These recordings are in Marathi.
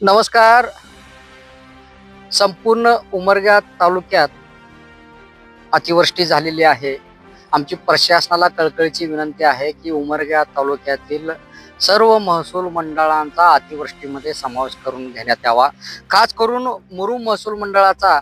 नमस्कार. संपूर्ण उमरगा तालुक्यात अतिवृष्टी झालेली आहे. आमची प्रशासनाला कळकळीची विनंती आहे की उमरगा तालुक्यातील सर्व महसूल मंडळांचा अतिवृष्टीमध्ये समावेश करून घेण्यात यावा. खास करून मुरुम महसूल मंडळाचा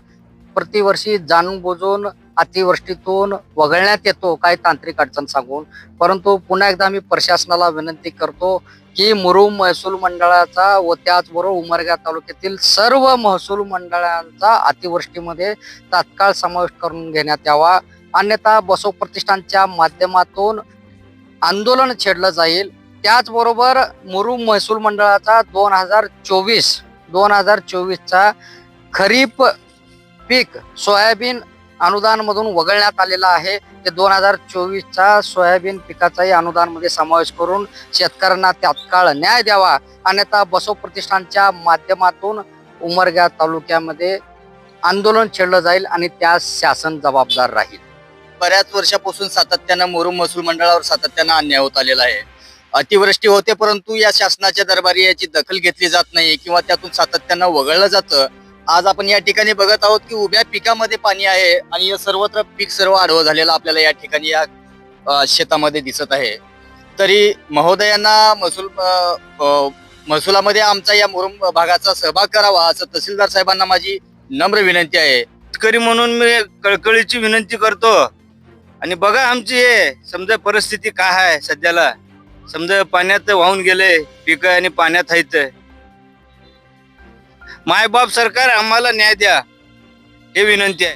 प्रतिवर्षी जाणून बुजून अतिवृष्टीतून वगळण्यात येतो काही तांत्रिक अडचण सांगून. परंतु पुन्हा एकदा मी प्रशासनाला विनंती करतो की मुरुम महसूल मंडळाचा व त्याचबरोबर उमरगा तालुक्यातील सर्व महसूल मंडळांचा अतिवृष्टीमध्ये तात्काळ समावेश करून घेण्यात यावा. अन्यथा बसव प्रतिष्ठानच्या माध्यमातून आंदोलन छेडलं जाईल. त्याचबरोबर मुरुम महसूल मंडळाचा दोन हजार चोवीस दोन हजार चोवीसचा खरीप पीक सोयाबीन अनुदानमधून वगळण्यात आलेला आहे. ते दोन हजार चोवीसचा सोयाबीन पिकाचाही अनुदानमध्ये समावेश करून शेतकऱ्यांना तात्काळ न्याय द्यावा. अन्यथा बसव प्रतिष्ठानच्या माध्यमातून उमरगा तालुक्यामध्ये आंदोलन छेडलं जाईल आणि त्यास शासन जबाबदार राहील. बऱ्याच वर्षापासून सातत्यानं मोरू महसूल मंडळावर सातत्यानं अन्याय होत आलेला आहे. अतिवृष्टी होते परंतु या शासनाच्या दरबारी याची दखल घेतली जात नाही किंवा त्यातून सातत्यानं वगळलं जातं. आज आपण या ठिकाणी बघत आहोत की उभ्या पिकामध्ये पाणी आहे आणि या सर्वत्र पीक सर्व आढळ झालेलं आपल्याला या ठिकाणी या शेतामध्ये दिसत आहे. तरी महोदयांना महसूल महसुलामध्ये आमचा या मुरुम भागाचा सहभाग करावा असं तहसीलदार साहेबांना माझी नम्र विनंती आहे. शेतकरी म्हणून मी कळकळीची विनंती करतो. आणि बघा आमची हे समजा परिस्थिती काय आहे सध्याला. समजा पाण्यात वाहून गेले पिकं आणि पाण्यात आहेत. मायबाप सरकार आम्हाला न्याय द्या हे विनंती आहे.